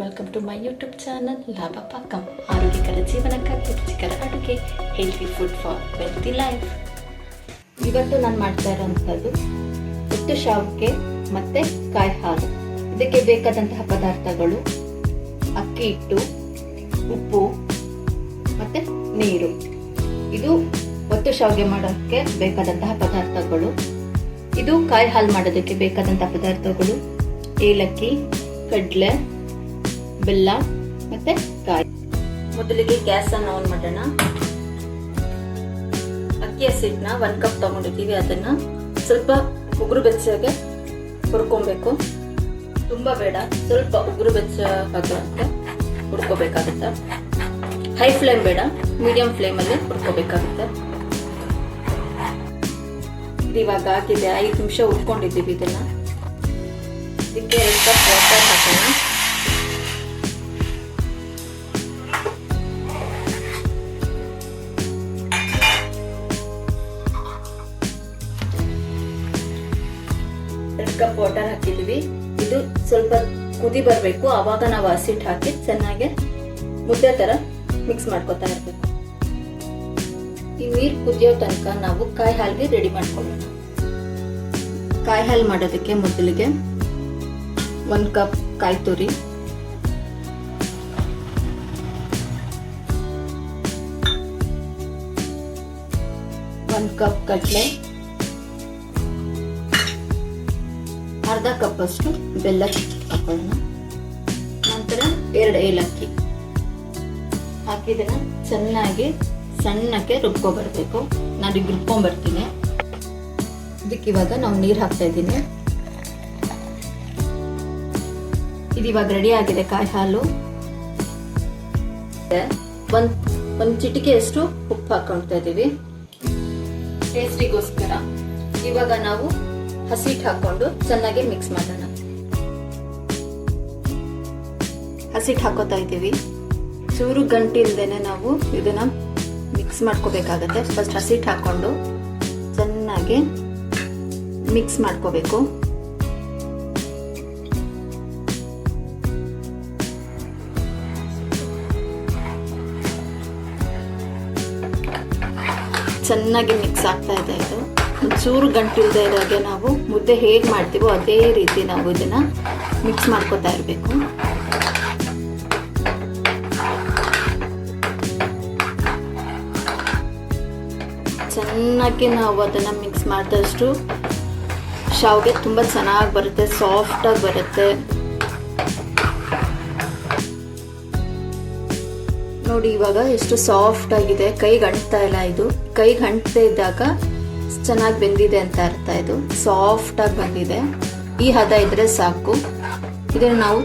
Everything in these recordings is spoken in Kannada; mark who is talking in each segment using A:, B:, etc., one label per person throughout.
A: Welcome to my YouTube channel ಲಾಭ ಪಾಕಂ ಆರೋಗ್ಯಕರ ಜೀವನಕ್ಕಾಗಿ ರುಚಿಕರ ಅಡುಗೆ healthy food for wealthy life ಇವತ್ತು ನಾನು ಮಾಡ್ತಾ ಇರೋಂಥದ್ದು ಒಟ್ಟು ಶಾವಿಗೆ ಮತ್ತು ಕಾಯಿ ಹಾಲು ಇದಕ್ಕೆ ಬೇಕಾದಂತಹ ಪದಾರ್ಥಗಳು ಅಕ್ಕಿ ಹಿಟ್ಟು, ಉಪ್ಪು ಮತ್ತು ನೀರು. ಇದು ಒತ್ತು ಶಾವಿಗೆ ಮಾಡೋಕ್ಕೆ ಬೇಕಾದಂತಹ ಪದಾರ್ಥಗಳು. ಇದು ಕಾಯಿ ಹಾಲು ಮಾಡೋದಕ್ಕೆ ಬೇಕಾದಂತಹ ಪದಾರ್ಥಗಳು ಏಲಕ್ಕಿ, ಕಡಲೆ ಬೆಲ್ಲ ಮತ್ತೆ ಕಾಯಿ. ಮೊದಲಿಗೆ ಗ್ಯಾಸ್ ಅನ್ನು ಆನ್ ಮಾಡೋಣ. ಅಕ್ಕಿ ಹಸಿಟ್ಟನ್ನ ಒಂದ್ ಕಪ್ ತಗೊಂಡಿದ್ದೀವಿ ಅದನ್ನ. ಸ್ವಲ್ಪ ಉಗುರು ಬೆಚ್ಚಗೆ ಹುರ್ಕೊಬೇಕು. ತುಂಬಾ ಬೇಡ, ಸ್ವಲ್ಪ ಉಗುರು ಬೆಚ್ಚ ಹುಡ್ಕೋಬೇಕಾಗುತ್ತೆ ಹುರ್ಕೋಬೇಕಾಗುತ್ತೆ. ಹೈ ಫ್ಲೇಮ್ ಬೇಡ ಮೀಡಿಯಂ ಫ್ಲೇಮಲ್ಲಿ ಹುರ್ಕೋಬೇಕಾಗುತ್ತೆ. ಇದು ಇವಾಗ ಆಗಿದೆ, ಐದು ನಿಮಿಷ ಉಟ್ಕೊಂಡಿದ್ದೀವಿ ಇದನ್ನ. ಇದಕ್ಕೆ ಎರಡು ಕಪ್ ವಾಟರ್ ಹಾಕೋಣ. ವಾಟರ್ ಹಾಕಿದ್ವಿ. ಇದು ಸ್ವಲ್ಪ ಕುದಿ ಬರಬೇಕು. ಆವಾಗ ನಾವು ಹಸಿಟ್ಟು ಹಾಕಿ ಚೆನ್ನಾಗಿ ಮುದ್ದೆ ತರ ಮಿಕ್ಸ್ ಮಾಡ್ಕೊತಾ ಇರ್ಬೇಕು. ಈ ನೀರು ಕುದಿಯೋ ತನಕ ನಾವು ಕಾಯಿ ಹಾಲಿಗೆ ರೆಡಿ ಮಾಡ್ಕೊಳ್ಳೋಣ. ಕಾಯಿ ಹಾಲು ಮಾಡೋದಕ್ಕೆ ಮೊದಲಿಗೆ ಒಂದು ಕಪ್ ಕಾಯಿ ತುರಿ. ಒಂದು ಕಪ್ ಕಡಲೆ. ಅರ್ಧ ಕಪ್ಪಷ್ಟು ಬೆಲ್ಲ ಹಾಕೊಳ್ಳೋಣ ನಂತರ ಎರಡು ಏಲಕ್ಕಿ ಹಾಕಿದ್ರೆ ಚೆನ್ನಾಗಿ ಸಣ್ಣಕ್ಕೆ ರುಬ್ಕೊಬರ್ಬೇಕು. ನಾನು ಈಗ ರುಬ್ಕೊಂಡ್ಬರ್ತೀನಿ ಇದಕ್ಕೆ ಇವಾಗ ನಾವು ನೀರು ಹಾಕ್ತಾ ಇದ್ದೀನಿ. ಇದು ಇವಾಗ ರೆಡಿ ಆಗಿದೆ ಕಾಯಿ ಹಾಲು. ಒಂದು ಒಂದು ಚಿಟಿಕೆಯಷ್ಟು ಉಪ್ಪು ಹಾಕೊಳ್ತಾ ಇದ್ದೀವಿ. ಟೇಸ್ಟಿಗೋಸ್ಕರ ಇವಾಗ ನಾವು ಹಸಿಟ್ಟು ಹಾಕೊಂಡು ಚೆನ್ನಾಗಿ ಮಿಕ್ಸ್ ಮಾಡೋಣ. ಹಸಿಟ್ಟು ಹಾಕೋತಾ ಇದ್ದೀವಿ. ಚೂರು ಗಂಟಿಲ್ದೇನೆ ನಾವು ಇದನ್ನ ಮಿಕ್ಸ್ ಮಾಡ್ಕೋಬೇಕಾಗತ್ತೆ. ಫಸ್ಟ್ ಹಸಿಟ್ಟು ಹಾಕೊಂಡು ಚೆನ್ನಾಗಿ ಮಿಕ್ಸ್ ಮಾಡ್ಕೋಬೇಕು. ಚೆನ್ನಾಗಿ ಮಿಕ್ಸ್ ಆಗ್ತಾ ಇದೆ ಇದು. ಒಂಚೂರು ಗಂಟಿಲ್ದೇ ಇರೋಗೆ ನಾವು ಮುದ್ದೆ ಹೇಗೆ ಮಾಡ್ತೀವೋ ಅದೇ ರೀತಿ ನಾವು ಇದನ್ನು ಮಿಕ್ಸ್ ಮಾಡ್ಕೋತಾ ಇರಬೇಕು. ಚೆನ್ನಾಗಿ ನಾವು ಅದನ್ನು ಮಿಕ್ಸ್ ಮಾಡಿದಷ್ಟು ಶಾವಿಗೆ ತುಂಬ ಚೆನ್ನಾಗಿ ಬರುತ್ತೆ ಸಾಫ್ಟಾಗಿ ಬರುತ್ತೆ. ನೋಡಿ ಇವಾಗ ಎಷ್ಟು ಸಾಫ್ಟ್ ಆಗಿದೆ, ಕೈಗೆ ಅಂಟ್ತಾ ಇಲ್ಲ ಇದು. ಕೈಗೆ ಅಂಟದೇ ಇದ್ದಾಗ ಚೆನ್ನಾಗಿ ಬೆಂದಿದೆ ಅಂತ ಅರ್ಥ ಇದು. ಸಾಫ್ಟ್ ಆಗಿ ಬಂದಿದೆ. ಈ ಹದ ಇದ್ರೆ ಸಾಕು. ಇದನ್ನು ನಾವು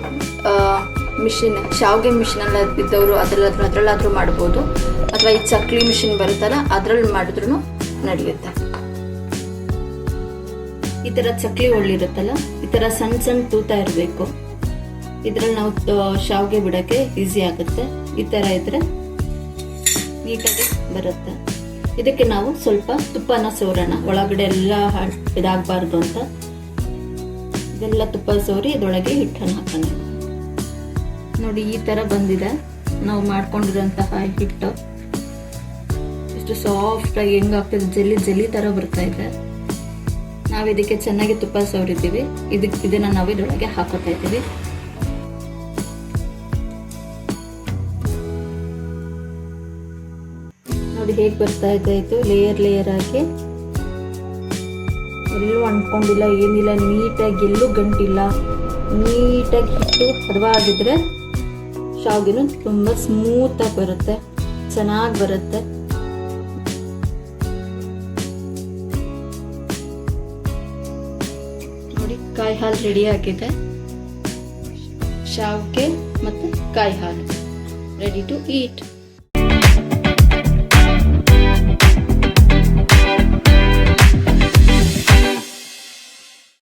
A: ಮಿಷಿನ್ ಶಾವಿಗೆ ಮಿಷಿನ್ ಎಲ್ಲ ಇದ್ದವರು ಅದ್ರಲ್ಲಾದ್ರೂ ಅದ್ರಲ್ಲಾದ್ರೂ ಮಾಡ್ಬೋದು. ಅಥವಾ ಈ ಚಕ್ಲಿ ಮಿಷಿನ್ ಬರುತ್ತಲ್ಲ, ಅದರಲ್ಲಿ ಮಾಡಿದ್ರು ನಡೆಯುತ್ತೆ. ಈ ತರ ಚಕ್ಲಿ ಒಳ್ಳಿರುತ್ತಲ್ಲ ಈ ತರ ಸಣ್ಣ ಸಣ್ಣ ತೂತ ಇರಬೇಕು. ಇದ್ರಲ್ಲಿ ನಾವು ಶಾವಿಗೆ ಬಿಡಕ್ಕೆ ಈಸಿ ಆಗುತ್ತೆ. ಈ ತರ ಇದ್ರೆ ನೀಟಾಗಿ ಬರುತ್ತೆ. ಇದಕ್ಕೆ ನಾವು ಸ್ವಲ್ಪ ತುಪ್ಪನ ಸೋರೋಣ, ಒಳಗಡೆ ಎಲ್ಲ ಇದಾಗಬಾರ್ದು ಅಂತ. ಇದೆಲ್ಲ ತುಪ್ಪ ಸೋರಿ ಇದೊಳಗೆ ಹಿಟ್ಟನ್ನು ಹಾಕೋಣ. ನೋಡಿ, ಈ ಥರ ಬಂದಿದೆ. ನಾವು ಮಾಡ್ಕೊಂಡಿರೋಂತಹ ಹಿಟ್ಟು. ಎಷ್ಟು ಸಾಫ್ಟಾಗಿ ಹೆಂಗಾಗ್ತದೆ ಜಲ್ಲಿ ಜಲ್ಲಿ ಥರ ಬರ್ತಾ ಇದೆ. ನಾವು ಇದಕ್ಕೆ ಚೆನ್ನಾಗಿ ತುಪ್ಪ ಸವರಿದ್ದೀವಿ ಇದಕ್ಕೆ ಇದನ್ನು ನಾವು ಇದರೊಳಗೆ ಹಾಕೋತಾ ಇದ್ದೀವಿ. ನೋಡಿ ಹೇಗೆ ಬರ್ತಾ ಇದೆ ಇದು ಲೇಯರ್ ಲೇಯರ್ ಆಗಿ. ಎಲ್ಲೂ ಅಂಟ್ಕೊಂಡಿಲ್ಲ, ಏನಿಲ್ಲ, ನೀಟಾಗಿ ಎಲ್ಲೂ ಗಂಟಿಲ್ಲ. ನೀಟಾಗಿ ಹಿಟ್ಟು ಹದವಾಗಿದ್ರೆ ಶಾವಿಗೆನು ತುಂಬ ಸ್ಮೂತಾಗಿ ಬರುತ್ತೆ, ಚೆನ್ನಾಗಿ ಬರುತ್ತೆ. ನೋಡಿ, ಕಾಯಿ ಹಾಲು ರೆಡಿ ಆಗಿದೆ. ಶಾವಿಗೆ ಮತ್ತು ಕಾಯಿ ಹಾಲು ರೆಡಿ ಟು ಈಟ್